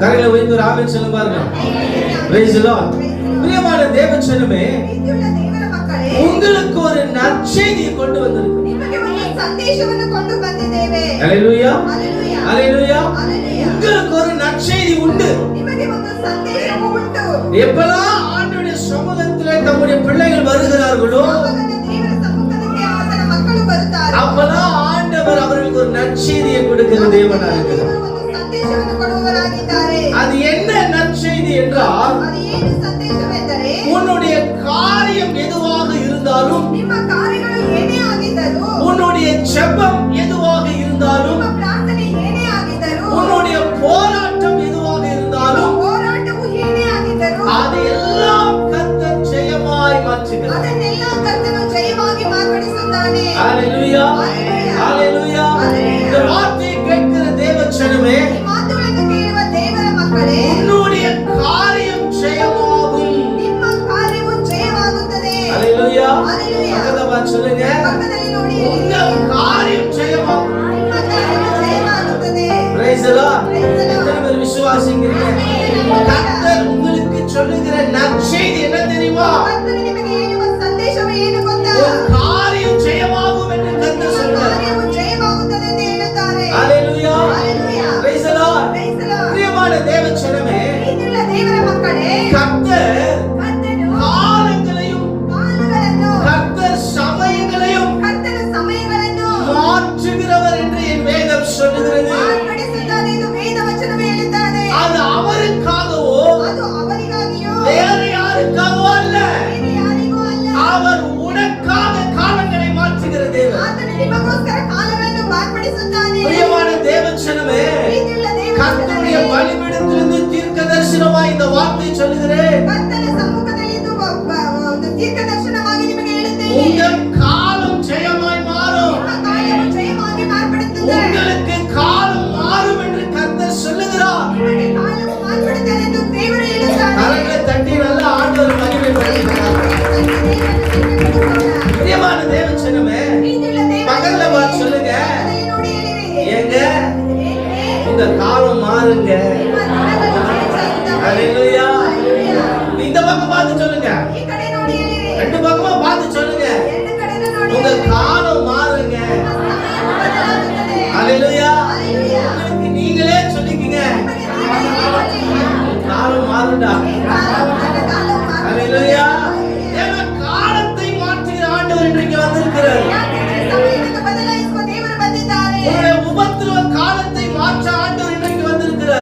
கரையில வைத்து ஒரு ஆவின் பாருங்க. பிரியமான தேவன் சொல்லுமே உங்களுக்கு ஒரு நற்செய்தியை கொண்டு வந்திருக்கு உங்களுக்கு ஒரு நற்செய்தி உண்டு. எப்பெல்லாம் ஆண்டுடைய சமூகத்துல தம்முடைய பிள்ளைகள் வருகிறார்களோ அப்பதான் ஆண்டவர் அவர்களுக்கு ஒரு நற்செய்தியை கொடுக்கிற தேவனா இருக்கிறார். அது என்ன நற்செய்தி என்றால் உன்னுடைய காரியம் எதுவாக இருந்தாலும் உன்னுடைய செப்பம் எதுவாக இருந்தாலும் உன்னுடைய போராட்டம் எதுவாக இருந்தாலும் அது எல்லாம் கர்த்தர் ஜெயமாய் மாற்றுகிறார். ஹalleluya ஹalleluya இந்த வார்த்தை Praise the Lord. எத்தனை பேர் விசுவாசிக்கிறீங்க? கர்த்தர் உங்களுக்கு சொல்லுகிற நற்செய்தி என்ன தெரியுமா? வல்லவர் என்று என் வேதம் சொல்லுகிறது. அது அவருக்காகவோ? வேறு யாருக்காகவோ அல்ல. அவர் உனக்காக காலங்களை மாற்றுகிற தேவன். தேவச்சனமே கர்த்தருடைய தீர்க்க தரிசனமா இந்த வார்த்தை சொல்லுகிறேன். இந்த காலம் மாறுங்க. இந்த பக்கம் பார்த்து சொல்லுங்க.